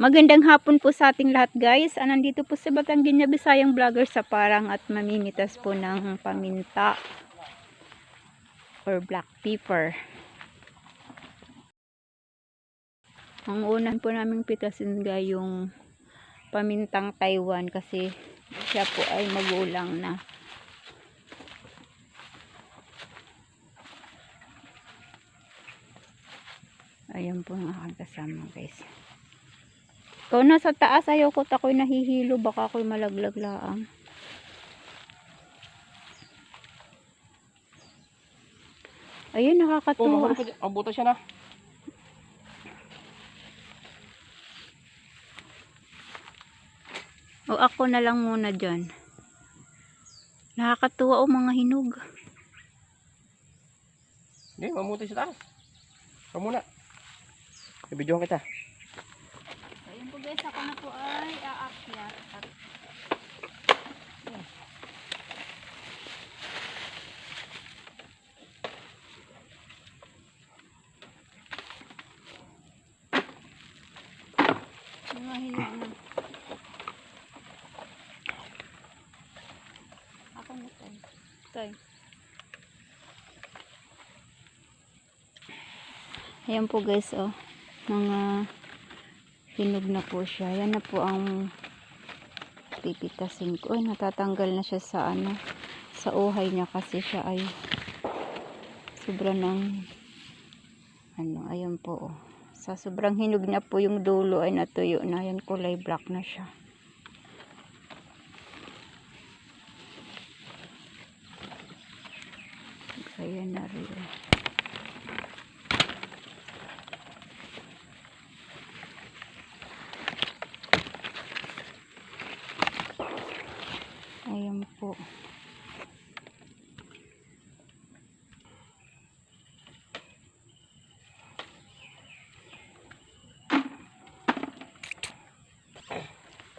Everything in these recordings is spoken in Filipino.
Magandang hapon po sa ating lahat guys. Ah, nandito po sa Batangginya Bisayang Vlogger sa parang at mamimitas po ng paminta or black pepper. Ang unan po naming pitasin guys yung pamintang Taiwan kasi siya po ay magulang na. Ayan po aking kasama guys. Ikaw na sa taas, ayaw ko ako'y nahihilo, baka ako'y malaglag laang. Ayun, Oh, nakakatuwa. Oh, siya na. O ako na lang muna dyan. Nakakatuwa o mga hinog. Hindi, mamuti sa taas. Ikaw muna. Ibidyohan kita. Guys, ako na po ay aakyat. At Mga hinog na. Ako na to. Tay. Ayan po guys, oh. Mga hinog na po siya. Yan na po ang pipitasin ko. Ay, natatanggal na siya sa ano, sa uhay niya kasi siya ay sobra ng ano, ayan po. Oh. Sa sobrang hinog niya po yung dulo ay natuyo na. Ayan, kulay black na siya. Ayan na rin. Ayan po.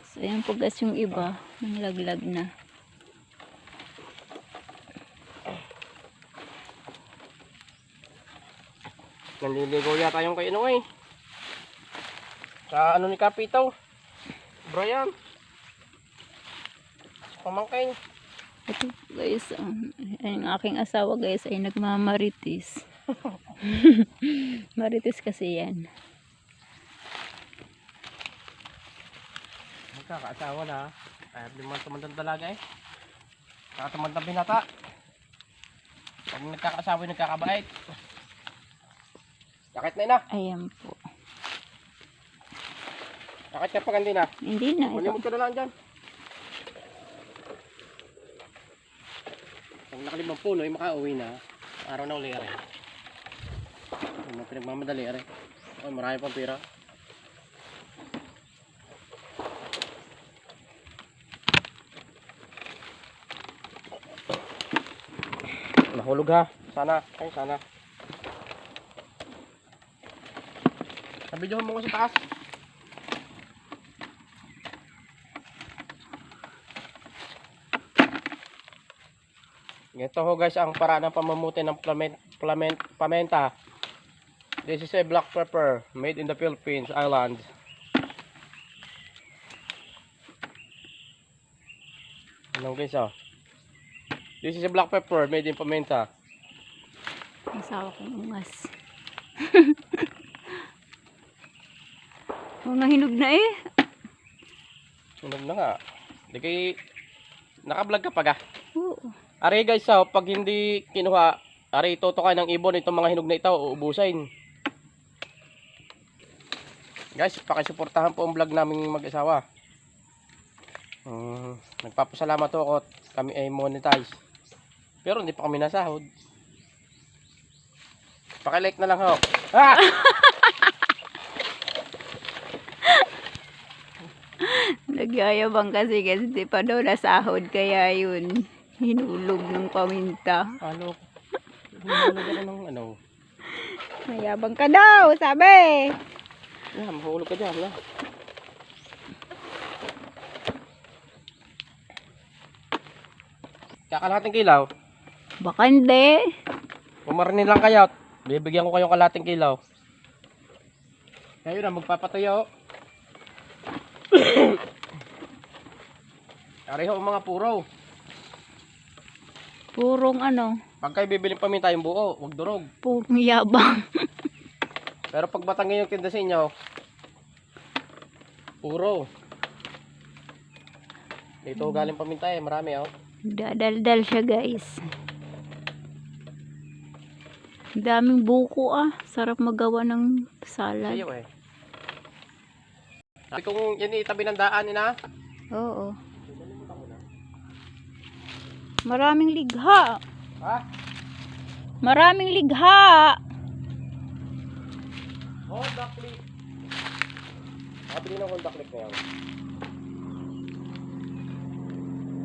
So, ayan po guys yung iba. Yung laglag na. Nanliligaw yata yung kay ano eh. Sa ano ni Kapitaw. Brian. Pamangkin. Ito guys, um, ang aking asawa guys ay nagmamaritis. Maritis kasi yan. Magkakaasawa na. Ay, di man tumandang dalaga eh. Nakatumandang binata. Pag nagkakaasawa nagkakabait. Sakit na ina. Ayan po. Sakit ka pa kandi na. Hindi na. Malimot ka na lang dyan. Pag nakalimang puno, ay makauwi na. Araw na uli rin. Ay, mga pinagmamadali rin. Ay, marami pang pira. Nahulog ha. Sana. Ay, sana. Nabidyohan mo ko sa taas. Ito ho guys ang paraan ng pamamuti ng plament, plament, pamenta. This is a black pepper made in the Philippines island. Ano guys oh. This is a black pepper made in pamenta. Asawa kong ungas. Mga hinog na eh. Sunog na nga. Di kay naka-vlog ka pa ga. Ari guys oh, pag hindi kinuha, ari tutukan ng ibon itong mga hinog na ito, uubusin. Guys, pakisuportahan po ang vlog naming mag-asawa. Mm, nagpapasalamat ako kami ay monetize. Pero hindi pa kami nasahod. Pakilike na lang ho. Ah! Nagyayabang kasi kasi di pa daw nasahod kaya yun. Hinulog ng paminta. Ano? Hinulog ako ng ano. Mayabang ka daw, sabi. Yeah, mahulog ka dyan. Yeah. Kakalahating kilaw. Baka hindi. Pumarni lang kayo. Bibigyan ko kayong kalating kilaw. Kayo na magpapatayo. Pareho ang mga puro. Purong ano, Pag kayo bibiling paminta yung buo, wag durog. purong yabang. Pero pag batangin yung tinda sa inyo, puro. Dito galing paminta eh, marami oh. Dadaldal siya guys. Daming buko ah. Sarap magawa ng salad. Sayo eh. Sabi kong yan itabi ng daan, ina. Oo. Maraming ligha. Ha? Maraming ligha. Honda click. Nakabili ng Honda click na yan.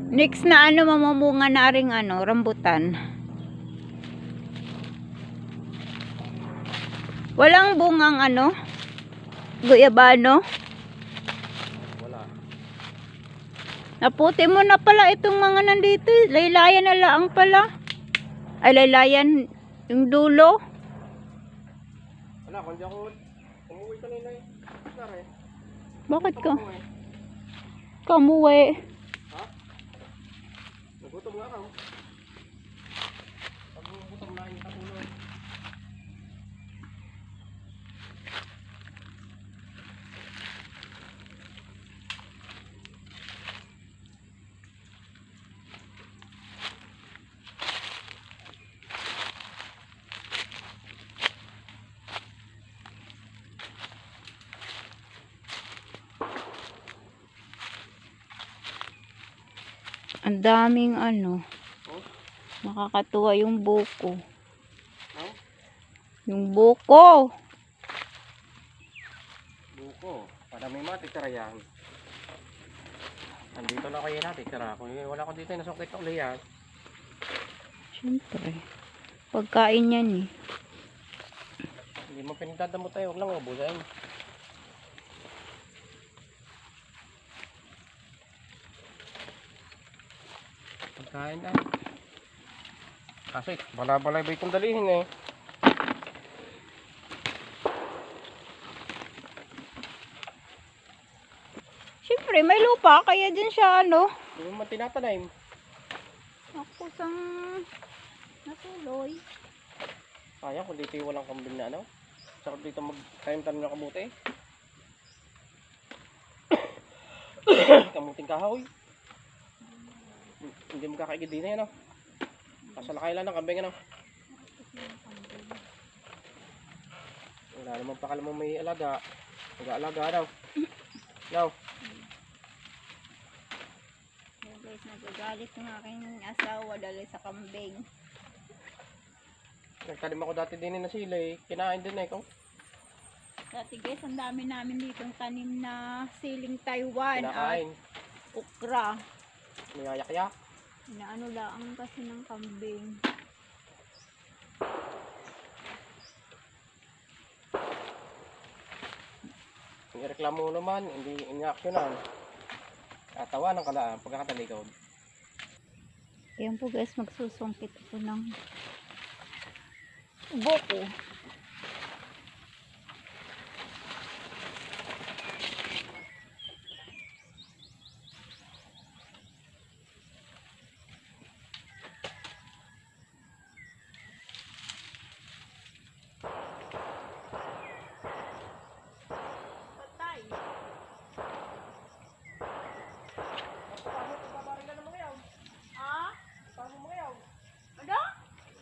Next na ano mamumunga na ring ano, rambutan. Walang bungang ano? Guyabano? Wala. Naputi mo na pala itong mga nandito. Laylayan na laang pala. Ay, laylayan yung dulo. Wala, kung di ako umuwi kanina eh. Bakit ka? Umuwi. Kamuwi. Ha? Nagutom nga. Pag nagutom na yung katulog. Ang daming ano. Oh? Nakakatuwa yung buko. No? Yung buko. Buko. Para may matitira yan. Andito na kayo natin, tira. Kung wala ko dito, nasukit ko ulit yan. Siyempre. Pagkain yan eh. Hindi mo pinagdadamot tayo, huwag lang ubusin. Pagkain na. Kasi, bala-balay ba itong dalihin eh. Siyempre, may lupa. Kaya din siya ano. Hindi mo tinatanim. Ako sang natuloy. Sayang kung dito yung walang kambing na ano. Sarap dito mag-tanim-tanim ng kamuti. Kamuting kahoy. Hindi mo kakaigid din yan, ano. Pasalakay lang ng kambing, ano. Wala naman pa mo may alaga. Nag-aalaga, ano. No. Yung guys, nagagalit ng aking asawa dahil sa kambing. Nagtanim ako dati din na sila eh. Kinain din eh. Kung Dati guys, ang dami namin ditong tanim na siling Taiwan at kinakain. okra. Niyayak-yak. Inaano lang kasi ng kambing. Yung reklamo mo naman, hindi inaksyonan. Tatawa ng kalaan pagkakatalikod. Ayan po guys, magsusungkit ako ng buko. Patay. Ah? Paano mo ngayon? Ano?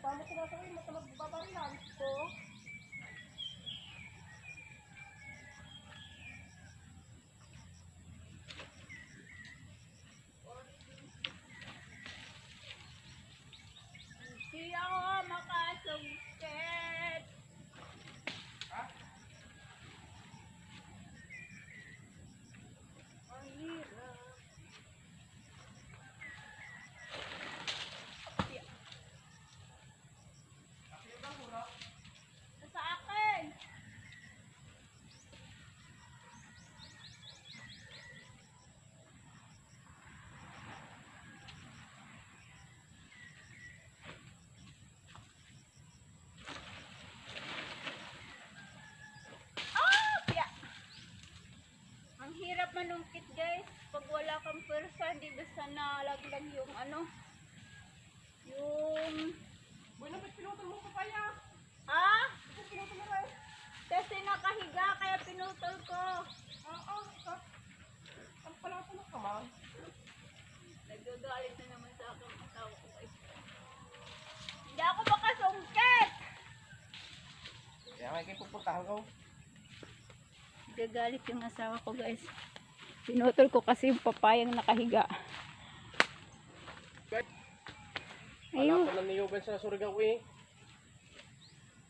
Paano ko nasa kayo? Matamag babarilan. Po? Ang hirap manungkit guys. Pag wala kang pwersa, hindi basta nalaglag yung ano. Yung... Boy, napit pinutol mo papaya. Ah? Kasi nakahiga, kaya pinutol ko. Oo, ah. Ang pala ko ng kamay. Nagagalit na naman sa akin ang asawa ko guys. Hindi ako makasungkit! Kaya kayo pupuntahan ko. Nagagalit yung asawa ko guys. Pinutol ko kasi yung papayang nakahiga. Wala Ayun, ko na niyugan sa Surigao eh.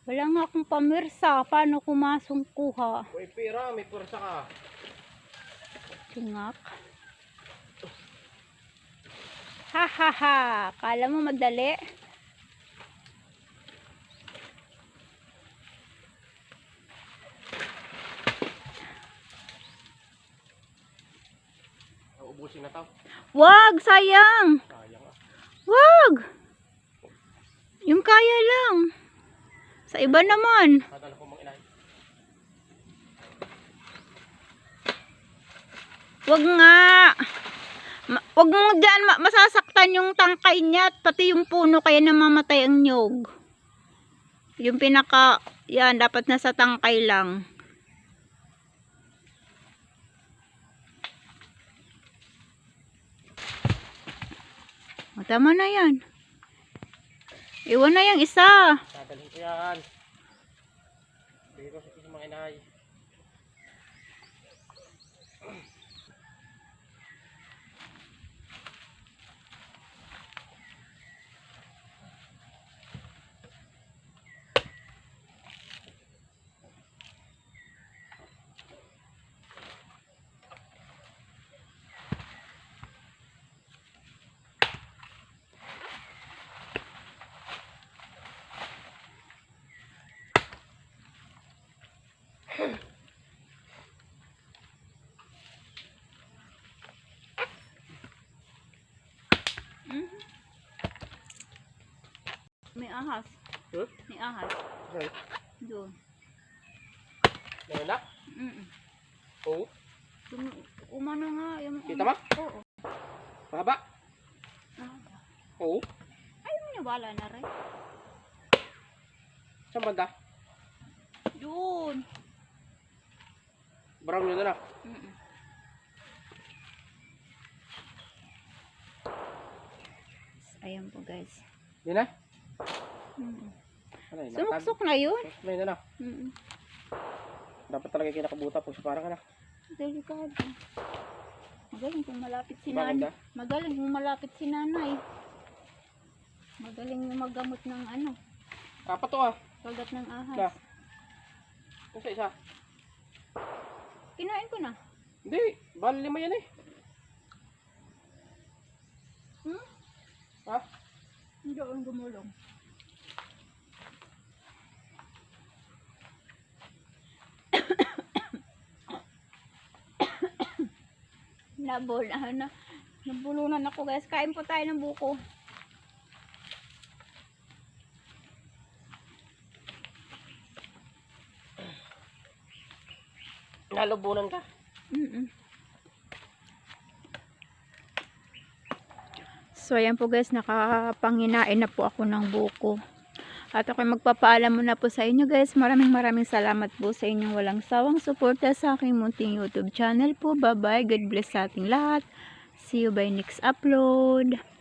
wala nga akong pamirsa. Paano kumasong kuha? Uy, pira, may pursa ka. Tingak. Ha ha ha! Kala mo madali? Ubusin na tao. Wag! Sayang! Sayang ah. Wag! Yung kaya lang. Sa iba naman. Kadala ko mga inay. Wag nga. Ma- wag mo dyan ma- masasaktan yung tangkay niya at pati yung puno kaya namamatay ang nyog. Yung pinaka, yan, dapat nasa tangkay lang. O, tama na yan. Iwan na yung isa. Dadalhin ko yan. Sa sa mga inay. May ahas. Hmm? May ahas. Okay. Doon. Meron na? Mm Oo. Tum- umano nga. Yung, Kita mo? Oo. Mahaba? Ah. Oo. Ayaw mo wala na rin. Saan banda? Doon. Brown yun na na. Mm Ayan po guys. Yun na? Mm Ano yun? Sumuksok na yun. May na na. Mm Dapat talaga kinakabuta sa parang ka na. Delikado. Magaling kung malapit si nanay. Magaling kung malapit si nanay. Magaling yung magamot ng ano. Apat to ah. Kagat ng ahas. Na. Isa isa. Kinain ko na. Hindi. Bali lima yan eh. Ha? Hindi ako gumulong. Nabol, ano, nabulunan ako guys. Kain po tayo ng buko. Nalubunan ka. Mm So, ayan po guys, nakapanginain na po ako ng buko. At ako magpapaalam muna po sa inyo guys. Maraming maraming salamat po sa inyong walang sawang suporta sa aking munting YouTube channel po. Bye-bye. God bless sa ating lahat. See you by next upload.